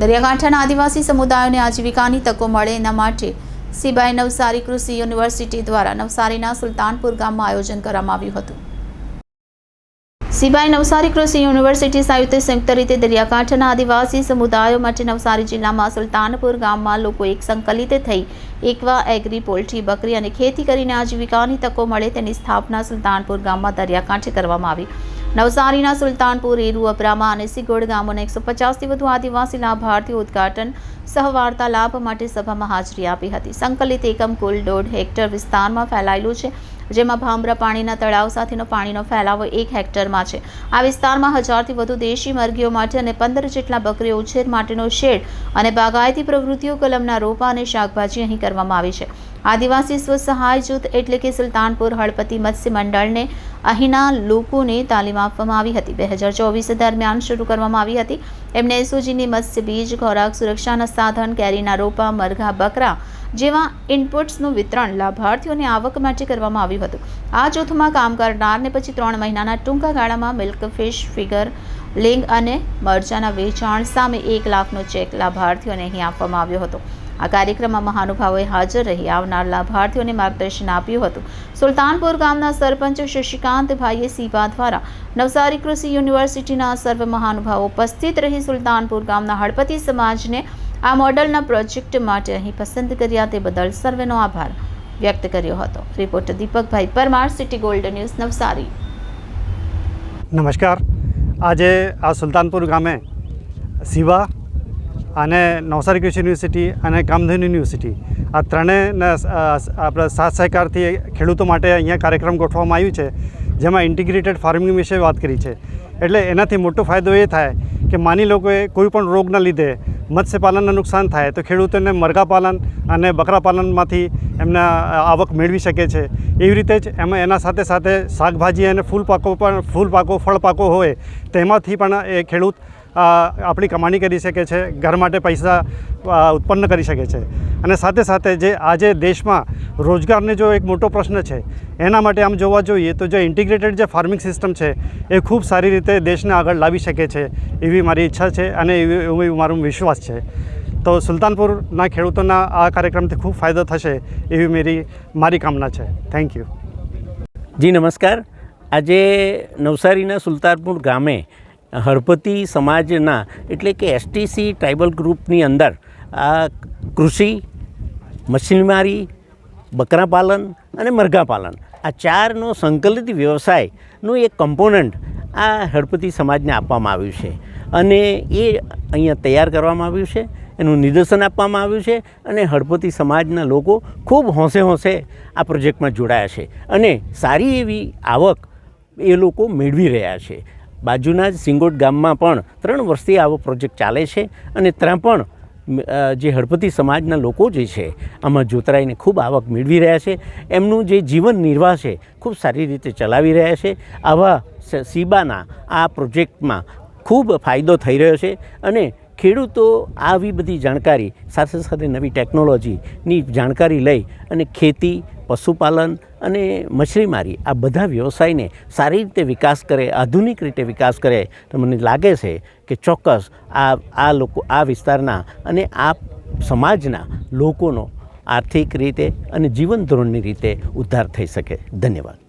દરિયાકાંઠાના આદિવાસી સમુદાયોને આજીવિકાની તકો મળે એના માટે સિબાઈ નવસારી કૃષિ યુનિવર્સિટી દ્વારા નવસારીના સુલતાનપુર ગામમાં આયોજન કરવામાં આવ્યું હતું. સિબાઈ નવસારી કૃષિ યુનિવર્સિટી સંયુક્ત સંયુક્ત રીતે દરિયાકાંઠાના આદિવાસી સમુદાયો માટે નવસારી જિલ્લામાં સુલતાનપુર ગામમાં લોકો એક સંકલિત થઈ એકવા એગ્રી, પોલ્ટ્રી, બકરી અને ખેતી કરીને આજીવિકાની તકો મળે તેની સ્થાપના સુલતાનપુર ગામમાં દરિયાકાંઠે કરવામાં આવી. નવસારીના સુલતાનપુર એરુ અને સિગોડ ગામોના એકસો પચાસથી વધુ આદિવાસી લાભાર્થીઓ ઉદ્ઘાટન સહવાર્તાલાપ માટે સભામાં હાજરી આપી હતી. સંકલિત એકમ કુલ દોઢ હેક્ટર વિસ્તારમાં ફેલાયેલું છે, જેમાં ભામરા પાણીના તળાવ સાથેનો પાણીનો ફેલાવો એક હેક્ટરમાં છે. આ વિસ્તારમાં હજારથી વધુ દેશી મરઘીઓ માટે અને પંદર જેટલા બકરીઓ ઉછેર માટેનો શેડ અને બાગાયતી પ્રવૃત્તિઓ, કલમના રોપા અને શાકભાજી અહીં કરવામાં આવી છે. આદિવાસી સ્વસહાય જૂથ એટલે કે સુલતાનપુર હળપતિ મત્સ્ય મંડળને અહીંના લોકોને તાલીમ આપવામાં આવી હતી. બે હજાર ચોવીસ દરમિયાન શરૂ કરવામાં આવી હતી. એમને એસઓજીની મત્સ્ય બીજ, ખોરાક, સુરક્ષાના સાધન, કેરીના રોપા, મરઘા, બકરા જેવા ઇનપુટ્સનું વિતરણ લાભાર્થીઓની આવક માટે કરવામાં આવ્યું હતું. આ જૂથમાં કામ કરનારને પછી ત્રણ મહિનાના ટૂંકા ગાળામાં મિલ્ક, ફિશ, ફિગર, લિંગ અને મરચાના વેચાણ સામે એક લાખનો ચેક લાભાર્થીઓને અહીં આપવામાં આવ્યો હતો. આ કાર્યક્રમમાં મહાનુભાવોએ હાજર રહી આવનાર લાભાર્થીઓને માર્ગદર્શન આપ્યું હતું. સુલતાનપુર ગામના સરપંચ શશિકાંતભાઈએ સીવા દ્વારા નવસારી કૃષિ યુનિવર્સિટીના સર્વ મહાનુભાવો ઉપસ્થિત રહી સુલતાનપુર ગામના હળપતિ સમાજને આ મોડલના પ્રોજેક્ટ માટે અહીં પસંદ કર્યા તે બદલ સર્વેનો આભાર વ્યક્ત કર્યો હતો. રિપોર્ટર દીપકભાઈ Parmar, city gold news, Navsari. નમસ્કાર. આજે આ સુલતાનપુર ગામે સિવા અને નવસારી કૃષિ યુનિવર્સિટી અને કામધેનુ યુનિવર્સિટી. આ ત્રણેયના આપણા સાથ સહકારથી ખેડૂતો માટે અહીંયા કાર્યક્રમ ગોઠવવામાં આવ્યું છે, જેમાં ઇન્ટિગ્રેટેડ ફાર્મિંગ વિશે વાત કરી છે. એટલે એનાથી મોટો ફાયદો એ થાય કે માની લો કે કોઈ પણ રોગના લીધે મત્સ્યપાલનને નુકસાન થાય, તો ખેડૂતોને મરઘા પાલન અને બકરા પાલનમાંથી એમના આવક મેળવી શકે છે. એવી રીતે જ એમાં એના સાથે સાથે શાકભાજી અને ફૂલ પાકો પણ ફૂલ પાકો ફળ પાકો હોય, તેમાંથી પણ એ ખેડૂત આપણી કમાણી કરી શકે છે, ઘર માટે પૈસા ઉત્પન્ન કરી શકે છે. અને સાથે સાથે જે આજે દેશમાં રોજગારને જો એક મોટો પ્રશ્ન છે, એના માટે આમ જોવા જોઈએ તો જે ઇન્ટિગ્રેટેડ જે ફાર્મિંગ સિસ્ટમ છે, એ ખૂબ સારી રીતે દેશને આગળ લાવી શકે છે, એવી મારી ઈચ્છા છે અને એવી, એવું મારું વિશ્વાસ છે. તો સુલતાનપુરના ખેડૂતોના આ કાર્યક્રમથી ખૂબ ફાયદો થશે એવી મેરી, મારી કામના છે. થેન્ક યુ જી, નમસ્કાર. આજે નવસારીના સુલતાનપુર ગામે હળપતિ સમાજના એટલે કે એસટીસી ટ્રાઇબલ ગ્રુપની અંદર આ કૃષિ, મશીનમારી, બકરા પાલન અને મરઘા પાલન. આ ચારનો સંકલિત વ્યવસાયનું એક કમ્પોનન્ટ આ હળપતિ સમાજને આપવામાં આવ્યું છે. અને એ અહીંયા તૈયાર કરવામાં આવ્યું છે, એનું નિદર્શન આપવામાં આવ્યું છે અને હળપતિ સમાજના લોકો ખૂબ હોંશે હોંશે આ પ્રોજેક્ટમાં જોડાયા છે. અને સારી એવી આવક એ લોકો મેળવી રહ્યા છે. બાજુના જ સિંગોટ ગામમાં પણ ત્રણ વર્ષથી આવો પ્રોજેક્ટ ચાલે છે અને ત્યાં પણ જે હળપતિ સમાજના લોકો જે છે, આમાં જોતરાઈને ખૂબ આવક મેળવી રહ્યા છે. એમનું જે જીવન નિર્વાહ છે, ખૂબ સારી રીતે ચલાવી રહ્યા છે. આવા સીબાના આ પ્રોજેક્ટમાં ખૂબ ફાયદો થઈ રહ્યો છે અને ખેડૂતો આવી બધી જાણકારી સાથે સાથે નવી ટેકનોલોજીની જાણકારી લઈ અને ખેતી પશુપાલન અને મછલીમારી, આ બધા વ્યવસાયને સારી રીતે વિકાસ કરે, આધુનિક રીતે વિકાસ કરે, તો મને લાગે છે કે ચોક્કસ આ આ લોકો, આ વિસ્તારના અને આ સમાજના લોકોનો આર્થિક રીતે અને જીવન ધોરણની રીતે ઉદ્ધાર થઈ શકે. ધન્યવાદ.